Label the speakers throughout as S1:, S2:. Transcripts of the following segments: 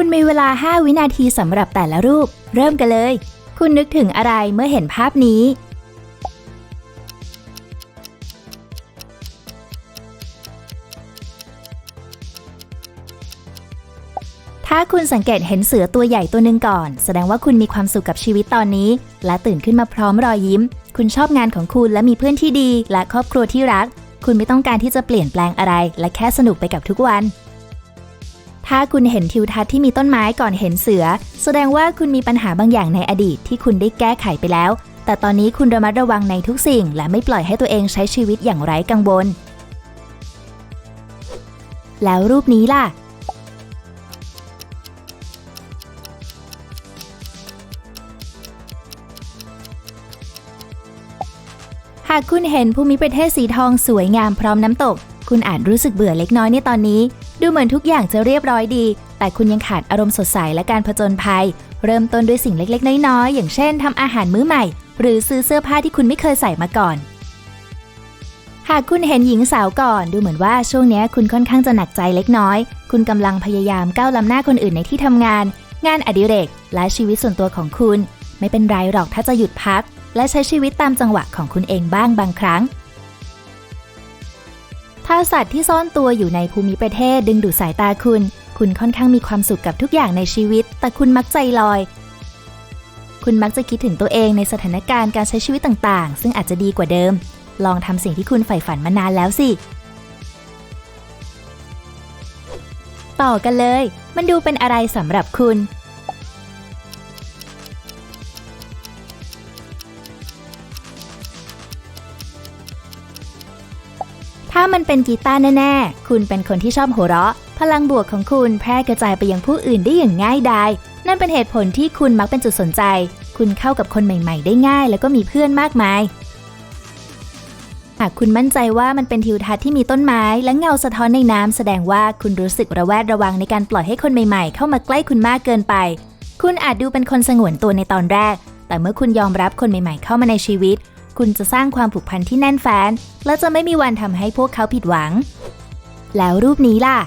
S1: คุณมีเวลา 5 วินาทีสำหรับแต่ละรูป เริ่มกันเลย คุณนึกถึงอะไรเมื่อเห็นภาพนี้ ถ้าคุณสังเกตเห็นเสือตัวใหญ่ตัวหนึ่งก่อน แสดงว่าคุณมีความสุขกับชีวิตตอนนี้ และตื่นขึ้นมาพร้อมรอยยิ้ม คุณชอบงานของคุณและมีเพื่อนที่ดี และครอบครัวที่รัก คุณไม่ต้องการที่จะเปลี่ยนแปลงอะไร และแค่สนุกไปกับทุกวัน ถ้าคุณเห็นทิวทัศน์ที่มีต้นไม้ก่อนเห็นเสือ แสดงว่าคุณมีปัญหาบางอย่างในอดีตที่คุณได้แก้ไขไปแล้ว แต่ตอนนี้คุณระมัดระวังในทุกสิ่ง และไม่ปล่อยให้ตัวเองใช้ชีวิตอย่างไร้กังวล แล้วรูปนี้ล่ะหากคุณเห็นภูมิประเทศสีทองสวยงามพร้อมน้ำตก คุณอาจรู้สึกเบื่อเล็กน้อยในตอนนี้ ดูเหมือนทุกอย่างจะเรียบร้อยดี แต่คุณยังขาดอารมณ์สดใสและการผจญภัย เริ่มต้นด้วยสิ่งเล็กๆ น้อยๆอย่างเช่นทำอาหารมื้อใหม่ หรือซื้อเสื้อผ้าที่คุณไม่เคยใส่มาก่อน หากคุณเห็นหญิงสาวก่อน ดูเหมือนว่าช่วงนี้คุณค่อนข้างจะหนักใจเล็กน้อย คุณกำลังพยายามก้าวล้ำหน้าคนอื่นในที่ทำงาน งานอดิเรก และชีวิตส่วนตัวของคุณ ไม่เป็นไรหรอกถ้าจะหยุดพัก และใช้ชีวิตตามจังหวะของคุณเองบ้างบางครั้ง ถ้าสัตว์ที่ซ่อนตัวอยู่ในภูมิประเทศดึงดูดสายตาคุณ คุณค่อนข้างมีความสุขกับทุกอย่างในชีวิต แต่คุณมักใจลอย คุณมักจะคิดถึงตัวเองในสถานการณ์การใช้ชีวิตต่างๆ ซึ่งอาจจะดีกว่าเดิม ลองทำสิ่งที่คุณใฝ่ฝันมานานแล้วสิ ต่อกันเลย มันดูเป็นอะไรสำหรับคุณ ถ้ามันเป็นกีตาร์แน่ๆ คุณเป็นคนที่ชอบหัวเราะ พลังบวกของคุณแพร่กระจายไปยังผู้อื่นได้อย่างง่ายดาย นั่นเป็นเหตุผลที่คุณมักเป็นจุดสนใจ คุณเข้ากับคนใหม่ๆ ได้ง่าย แล้วก็มีเพื่อนมากมาย หากคุณมั่นใจว่ามันเป็นทิวทัศน์ที่มีต้นไม้และเงาสะท้อนในน้ำแสดงว่าคุณรู้สึกระแวดระวังในการปล่อยให้คนใหม่ๆ เข้ามาใกล้คุณมากเกินไป คุณอาจดูเป็นคนสงวนตัวในตอนแรก แต่เมื่อคุณยอมรับคนใหม่ๆ เข้ามาในชีวิต คุณจะสร้างความผูกพันที่แน่นแฟ้น และจะไม่มีวันทำให้พวกเขาผิดหวัง แล้วรูปนี้ล่ะ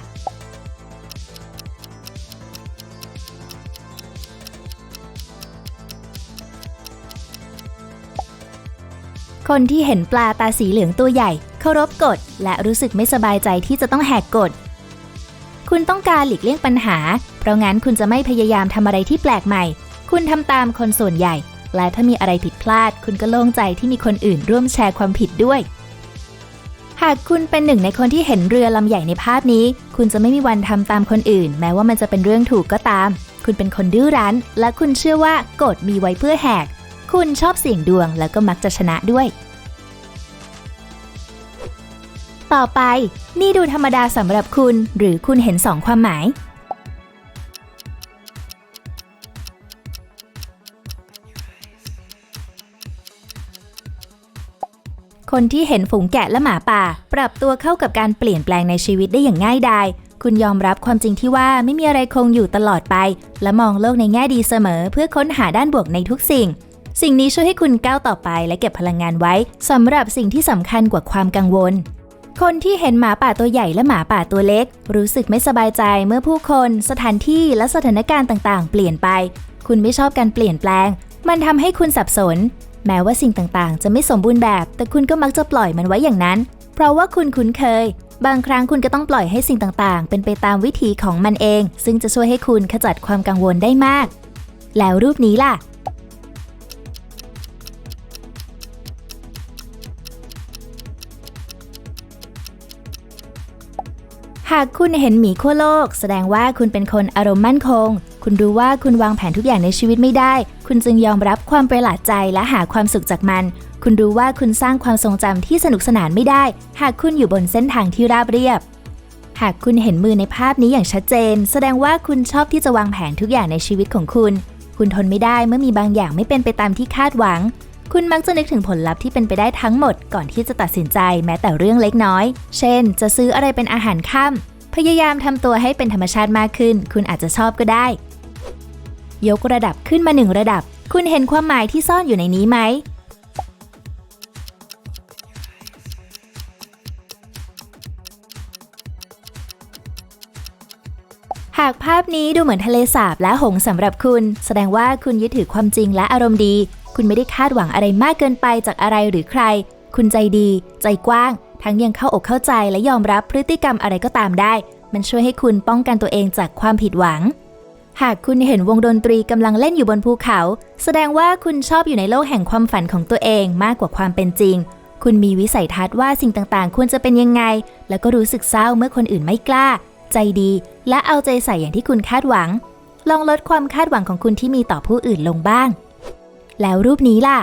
S1: คนที่เห็นปลาตาสีเหลืองตัวใหญ่ เคารพกฎ และรู้สึกไม่สบายใจที่จะต้องแหกกฎ คุณต้องการหลีกเลี่ยงปัญหา เพราะงั้นคุณจะไม่พยายามทำอะไรที่แปลกใหม่ คุณทำตามคนส่วนใหญ่ และถ้ามีอะไรผิดพลาด คุณก็โล่งใจที่มีคนอื่นร่วมแชร์ความผิดด้วย หากคุณเป็นหนึ่งในคนที่เห็นเรือลำใหญ่ในภาพนี้ คุณจะไม่มีวันทำตามคนอื่น แม้ว่ามันจะเป็นเรื่องถูกก็ตาม คุณเป็นคนดื้อรั้น และคุณเชื่อว่ากฎมีไว้เพื่อแหก คุณชอบเสี่ยงดวงแล้วก็มักจะชนะด้วยต่อไป นี่ดูธรรมดาสำหรับคุณ หรือคุณเห็นสองความหมาย คนที่เห็นฝูงแกะและหมาป่า ปรับตัวเข้ากับการเปลี่ยนแปลงในชีวิตได้อย่างง่ายดายคุณยอมรับความจริงที่ว่าไม่มีอะไรคงอยู่ตลอดไป และมองโลกในแง่ดีเสมอ เพื่อค้นหาด้านบวกในทุกสิ่ง สิ่งนี้ช่วยให้คุณก้าวต่อไปและเก็บพลังงานไว้สำหรับสิ่งที่สำคัญกว่าความกังวล คนที่เห็นหมาป่าตัวใหญ่และหมาป่าตัวเล็ก รู้สึกไม่สบายใจเมื่อผู้คน สถานที่และสถานการณ์ต่างๆ เปลี่ยนไป คุณไม่ชอบการเปลี่ยนแปลง มันทำให้คุณสับสน แม้ว่าสิ่งต่างๆ จะไม่สมบูรณ์แบบ แต่คุณก็มักจะปล่อยมันไว้อย่างนั้น เพราะว่าคุณคุ้นเคย บางครั้งคุณก็ต้องปล่อยให้สิ่งต่างๆ เป็นไปตามวิถีของมันเอง ซึ่งจะช่วยให้คุณขจัดความกังวลได้มาก แล้วรูปนี้ล่ะ หากคุณเห็นหมีขั้วโลก แสดงว่าคุณเป็นคนอารมณ์มั่นคง คุณรู้ว่าคุณวางแผนทุกอย่างในชีวิตไม่ได้ คุณจึงยอมรับความประหลาดใจและหาความสุขจากมัน คุณรู้ว่าคุณสร้างความทรงจำที่สนุกสนานไม่ได้ หากคุณอยู่บนเส้นทางที่ราบเรียบ หากคุณเห็นมือในภาพนี้อย่างชัดเจน แสดงว่าคุณชอบที่จะวางแผนทุกอย่างในชีวิตของคุณ คุณทนไม่ได้เมื่อมีบางอย่างไม่เป็นไปตามที่คาดหวัง คุณมักจะนึกถึงผลลัพธ์ที่เป็นไปได้ทั้งหมด ก่อนที่จะตัดสินใจแม้แต่เรื่องเล็กน้อย เช่น จะซื้ออะไรเป็นอาหารค่ำพยายามทำตัวให้เป็นธรรมชาติมากขึ้น คุณอาจจะชอบก็ได้ ยกระดับขึ้นมาหนึ่งระดับ คุณเห็นความหมายที่ซ่อนอยู่ในนี้ไหม หากภาพนี้ดูเหมือนทะเลสาบและหงส์สำหรับคุณ แสดงว่าคุณยึดถือความจริงและอารมณ์ดี คุณไม่ได้คาดหวังอะไรมากเกินไปจากอะไรหรือใคร คุณใจดี ใจกว้าง ทั้งยังเข้าอกเข้าใจและยอมรับพฤติกรรมอะไรก็ตามได้ มันช่วยให้คุณป้องกันตัวเองจากความผิดหวัง หากคุณเห็นวงดนตรีกำลังเล่นอยู่บนภูเขา แสดงว่าคุณชอบอยู่ในโลกแห่งความฝันของตัวเองมากกว่าความเป็นจริง คุณมีวิสัยทัศน์ว่าสิ่งต่างๆ ควรจะเป็นยังไง แล้วก็รู้สึกเศร้าเมื่อคนอื่นไม่กล้า ใจดี และเอาใจใส่อย่างที่คุณคาดหวัง ลองลดความคาดหวังของคุณที่มีต่อผู้อื่นลงบ้าง แล้วรูปนี้ล่ะ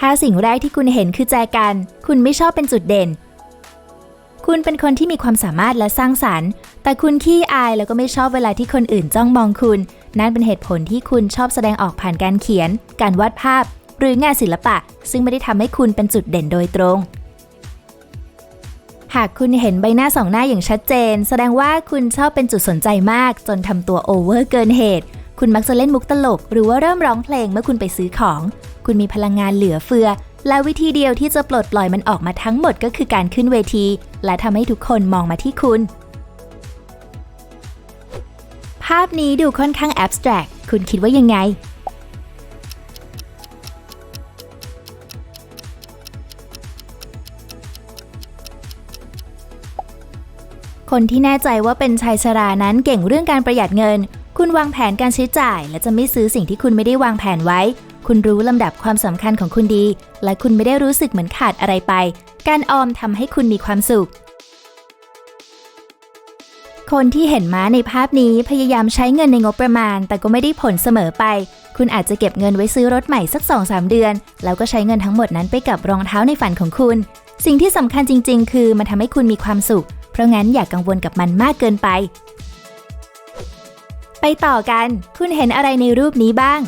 S1: ถ้าสิ่งแรกที่คุณเห็นคือแจกัน คุณไม่ชอบเป็นจุดเด่น คุณเป็นคนที่มีความสามารถและสร้างสรรค์ แต่คุณขี้อายแล้วก็ไม่ชอบเวลาที่คนอื่นจ้องมองคุณ นั่นเป็นเหตุผลที่คุณชอบแสดงออกผ่านการเขียน การวาดภาพ หรืองานศิลปะ ซึ่งไม่ได้ทำให้คุณเป็นจุดเด่นโดยตรงหากคุณเห็นใบหน้าสองหน้าอย่างชัดเจน แสดงว่าคุณชอบเป็นจุดสนใจมาก จนทำตัวโอเวอร์เกินเหตุ คุณมักจะเล่นมุกตลก หรือว่าเริ่มร้องเพลงเมื่อคุณไปซื้อของ คุณมีพลังงานเหลือเฟือ และวิธีเดียวที่จะปลดปล่อยมันออกมาทั้งหมดก็คือการขึ้นเวที และทำให้ทุกคนมองมาที่คุณ ภาพนี้ดูค่อนข้างแอบสแตรกคุณคิดว่ายังไงคนที่แน่ใจว่าเป็นชายชรานั้นเก่งเรื่องการประหยัดเงิน คุณวางแผนการใช้จ่าย และจะไม่ซื้อสิ่งที่คุณไม่ได้วางแผนไว้ คุณรู้ลำดับความสำคัญของคุณดี และคุณไม่ได้รู้สึกเหมือนขาดอะไรไป การออมทำให้คุณมีความสุข คนที่เห็นม้าในภาพนี้พยายามใช้เงินในงบประมาณ แต่ก็ไม่ได้ผลเสมอไป คุณอาจจะเก็บเงินไว้ซื้อรถใหม่สัก 2-3 เดือน แล้วก็ใช้เงินทั้งหมดนั้นไปกับรองเท้าในฝันของคุณ สิ่งที่สำคัญจริง ๆ คือมันทำให้คุณมีความสุข เพราะงั้นอย่ากกังวลกับมันมากเกินไป ไปต่อกัน คุณเห็นอะไรในรูปนี้บ้าง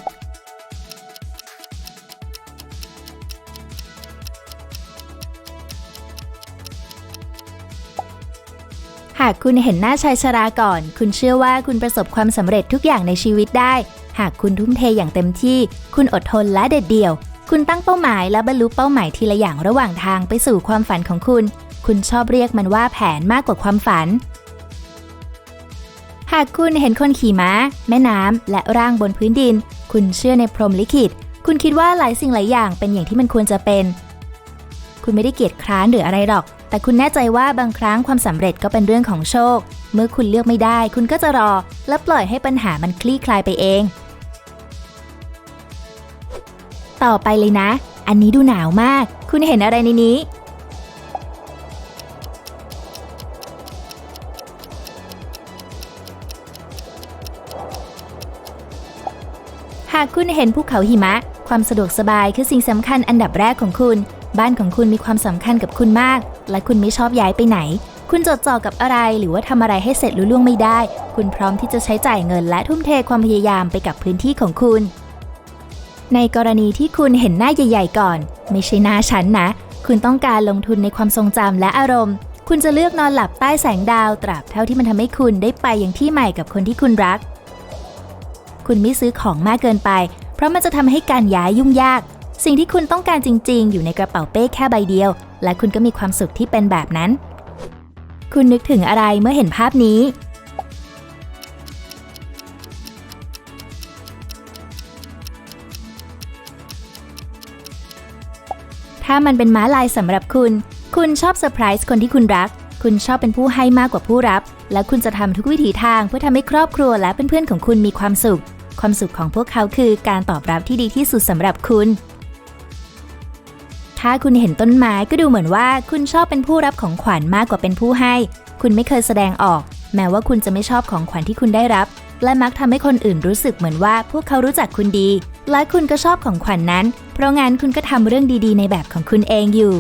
S1: หากคุณเห็นหน้าชายชราก่อน คุณเชื่อว่าคุณประสบความสำเร็จทุกอย่างในชีวิตได้ หากคุณทุ่มเทอย่างเต็มที่ คุณอดทนและเด็ดเดี่ยว คุณตั้งเป้าหมายและบรรลุเป้าหมายทีละอย่างระหว่างทางไปสู่ความฝันของคุณ คุณชอบเรียกมันว่าแผนมากกว่าความฝัน หากคุณเห็นคนขี่ม้า แม่น้ำ และร่างบนพื้นดิน คุณเชื่อในพรหมลิขิต คุณคิดว่าหลายสิ่งหลายอย่างเป็นอย่างที่มันควรจะเป็น คุณไม่ได้เกียจคร้านหรืออะไรหรอก แต่คุณแน่ใจว่าบางครั้งความสำเร็จก็เป็นเรื่องของโชค เมื่อคุณเลือกไม่ได้ คุณก็จะรอ และปล่อยให้ปัญหามันคลี่คลายไปเอง ต่อไปเลยนะ อันนี้ดูหนาวมาก คุณเห็นอะไรในนี้ากคุณเห็นภูเขาหิมะ ความสะดวกสบายคือสิ่งสำคัญอันดับแรกของคุณ บ้านของคุณมีความสำคัญกับคุณมาก และคุณไม่ชอบย้ายไปไหน คุณจดจ่อกับอะไรหรือว่าทำอะไรให้เสร็จลุล่วงไม่ได้ คุณพร้อมที่จะใช้จ่ายเงินและทุ่มเทความพยายามไปกับพื้นที่ของคุณ ในกรณีที่คุณเห็นหน้าใหญ่ ๆ ก่อน ไม่ใช่หน้าฉันนะ คุณต้องการลงทุนในความทรงจำและอารมณ์ คุณจะเลือกนอนหลับใต้แสงดาว ตราบเท่าที่มันทำให้คุณได้ไปอย่างที่ใหม่กับคนที่คุณรัก คุณไม่ซื้อของมากเกินไป เพราะมันจะทำให้การย้ายยุ่งยาก สิ่งที่คุณต้องการจริง ๆ อยู่ในกระเป๋าเป้แค่ใบเดียว และคุณก็มีความสุขที่เป็นแบบนั้น คุณนึกถึงอะไรเมื่อเห็นภาพนี้ ถ้ามันเป็นม้าลายสำหรับคุณ คุณชอบเซอร์ไพรส์คนที่คุณรัก คุณชอบเป็นผู้ให้มากกว่าผู้รับ และคุณจะทำทุกวิถีทางเพื่อทำให้ครอบครัวและเพื่อนๆของคุณมีความสุข ความสุขของพวกเขาคือการตอบรับที่ดีที่สุดสำหรับคุณ ถ้าคุณเห็นต้นไม้ก็ดูเหมือนว่าคุณชอบเป็นผู้รับของขวัญมากกว่าเป็นผู้ให้ คุณไม่เคยแสดงออก แม้ว่าคุณจะไม่ชอบของขวัญที่คุณได้รับ และมักทำให้คนอื่นรู้สึกเหมือนว่าพวกเขารู้จักคุณดี และคุณก็ชอบของขวัญนนั้น เพราะงั้นคุณก็ทำเรื่องดีๆ ในแบบของคุณเองอยู่